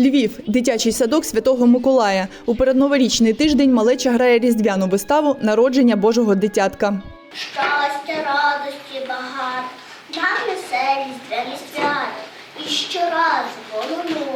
Львів, дитячий садок Святого Миколая. У передноворічний тиждень малеча грає різдвяну виставу Народження Божого дитятка. Щастя, радості багато, нам несе різдвяні свято. І щоразу волону.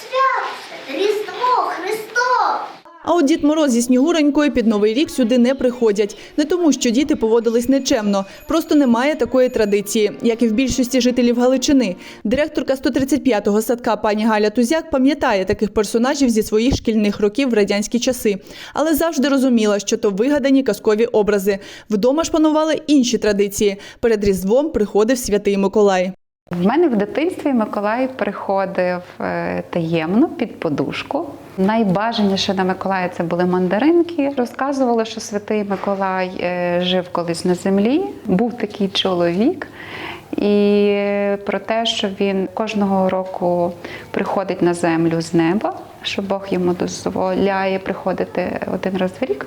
Свято, Різдво, Христос! А от Дід Мороз зі Снігуренькою під Новий рік сюди не приходять. Не тому, що діти поводились нечемно. Просто немає такої традиції, як і в більшості жителів Галичини. Директорка 135-го садка пані Галя Тузяк пам'ятає таких персонажів зі своїх шкільних років в радянські часи, але завжди розуміла, що то вигадані казкові образи. Вдома ж панували інші традиції. Перед Різдвом приходив святий Миколай. В мене в дитинстві Миколай приходив е, таємно під подушку. Найбажаніше на Миколая це були мандаринки. Розказували, що святий Миколай е, жив колись на землі, був такий чоловік. І про те, що він кожного року приходить на землю з неба, що Бог йому дозволяє приходити один раз в рік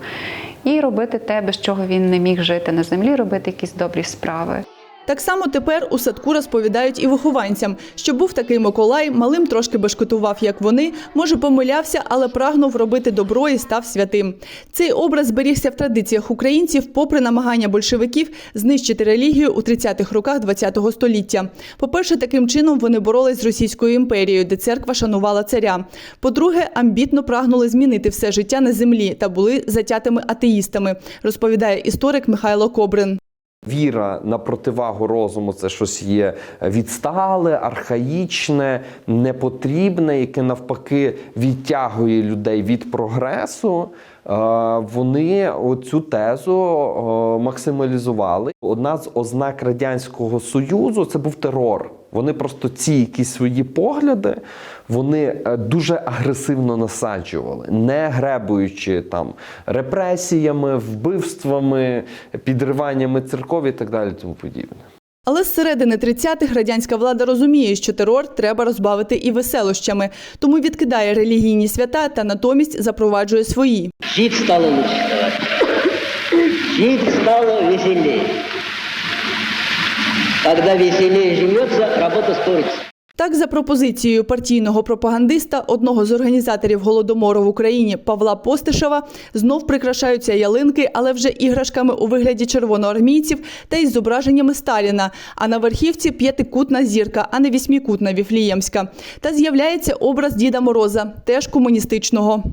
і робити те, без чого він не міг жити на землі, робити якісь добрі справи. Так само тепер у садку розповідають і вихованцям, що був такий Миколай, малим трошки бешкетував, як вони, може помилявся, але прагнув робити добро і став святим. Цей образ зберігся в традиціях українців, попри намагання большевиків знищити релігію у 30-х роках ХХ століття. По-перше, таким чином вони боролись з Російською імперією, де церква шанувала царя. По-друге, амбітно прагнули змінити все життя на землі та були затятими атеїстами, розповідає історик Михайло Кобрин. Віра на противагу розуму це щось є відстале, архаїчне, непотрібне, яке навпаки відтягує людей від прогресу. Е, Вони цю тезу е, максималізували. Одна з ознак радянського союзу це був терор. Вони просто ці якісь свої погляди вони е, дуже агресивно насаджували, не гребуючи там репресіями, вбивствами, підриваннями церков і так далі. Тому подібне. Але з середини 30-х радянська влада розуміє, що терор треба розбавити і веселощами, тому відкидає релігійні свята та натомість запроваджує свої. Жить стало лучше. Жить стало веселее. Когда веселее живется, работа спорится. Так, за пропозицією партійного пропагандиста, одного з організаторів голодомору в Україні Павла Постишева, знов прикрашаються ялинки, але вже іграшками у вигляді червоноармійців та із зображеннями Сталіна. А на верхівці п'ятикутна зірка, а не вісьмікутна віфліємська. Та з'являється образ Діда Мороза, теж комуністичного.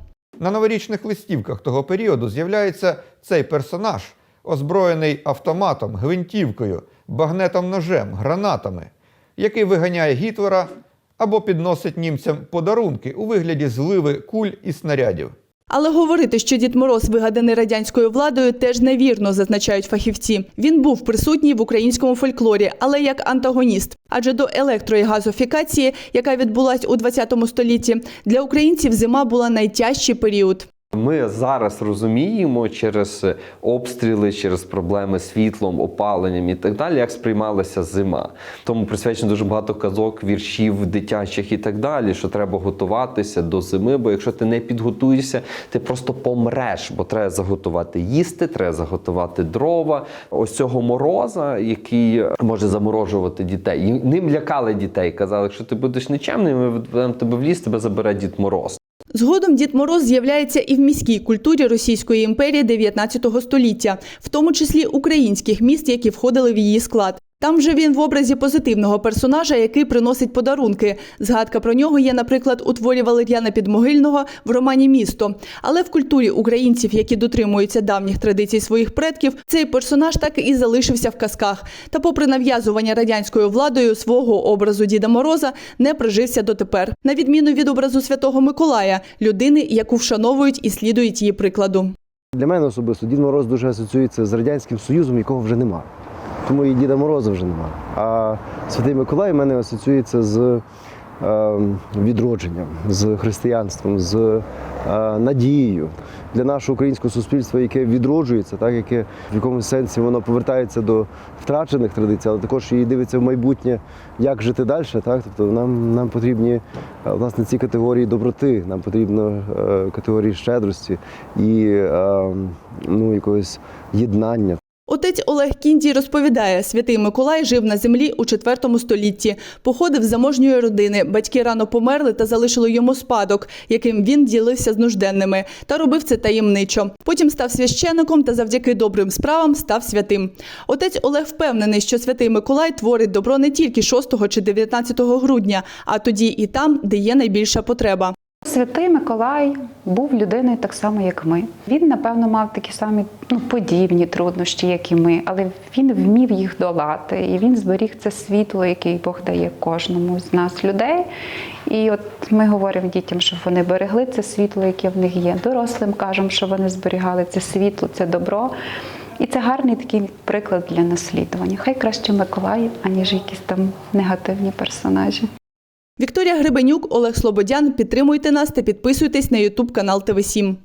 На новорічних листівках того періоду з'являється цей персонаж, озброєний автоматом, гвинтівкою, багнетом ножем, гранатами, який виганяє Гітлера або підносить німцям подарунки у вигляді зливи куль і снарядів. Але говорити, що Дід Мороз вигаданий радянською владою, теж невірно, зазначають фахівці. Він був присутній в українському фольклорі, але як антагоніст. Адже до електро- і газофікації, яка відбулась у 20 столітті, для українців зима була найтяжчий період. Ми зараз розуміємо через обстріли, через проблеми з світлом, опаленням і так далі, як сприймалася зима. Тому присвячено дуже багато казок, віршів дитячих і так далі, що треба готуватися до зими. Бо якщо ти не підготуєшся, ти просто помреш, бо треба заготувати їсти, треба заготувати дрова. Ось цього мороза, який може заморожувати дітей. І Ним лякали дітей. Казали, якщо ти будеш нечемним, ми ведемо тебе в ліс, тебе забере Дід Мороз. Згодом Дід Мороз з'являється і в міській культурі Російської імперії 19 століття, в тому числі українських міст, які входили в її склад. Там вже він в образі позитивного персонажа, який приносить подарунки. Згадка про нього є, наприклад, у творі Валер'яна Підмогильного в романі Місто. Але в культурі українців, які дотримуються давніх традицій своїх предків, цей персонаж так і залишився в казках. Та, попри нав'язування радянською владою свого образу Діда Мороза, не прижився дотепер, на відміну від образу Святого Миколая, людини, яку вшановують і слідують її прикладу. Для мене особисто Дід Мороз дуже асоціюється з Радянським Союзом, якого вже нема. Тому і Діда Мороза вже нема. А Святий Миколай в мене асоціюється з е, відродженням, з християнством, з е, надією для нашого українського суспільства, яке відроджується, так, яке в якомусь сенсі воно повертається до втрачених традицій, але також і дивиться в майбутнє, як жити далі. Так? Тобто нам, нам потрібні е, власне ці категорії доброти, нам потрібно е, категорії щедрості і е, ну, якогось єднання. Отець Олег Кіндій розповідає, святий Миколай жив на землі у IV столітті, походив з заможньої родини. Батьки рано померли та залишили йому спадок, яким він ділився з нужденними, та робив це таємничо. Потім став священником та завдяки добрим справам став святим. Отець Олег впевнений, що святий Миколай творить добро не тільки 6 чи 19 грудня, а тоді і там, де є найбільша потреба. Святий Миколай був людиною так само, як ми. Він, напевно, мав такі самі ну, подібні труднощі, як і ми, але він вмів їх долати. І він зберіг це світло, яке Бог дає кожному з нас, людей. І от ми говоримо дітям, щоб вони берегли це світло, яке в них є. Дорослим кажемо, що вони зберігали це світло, це добро. І це гарний такий приклад для наслідування. Хай краще Миколай, аніж якісь там негативні персонажі. Вікторія Гребенюк, Олег Слободян. Підтримуйте нас та підписуйтесь на Ютуб канал ТВ 7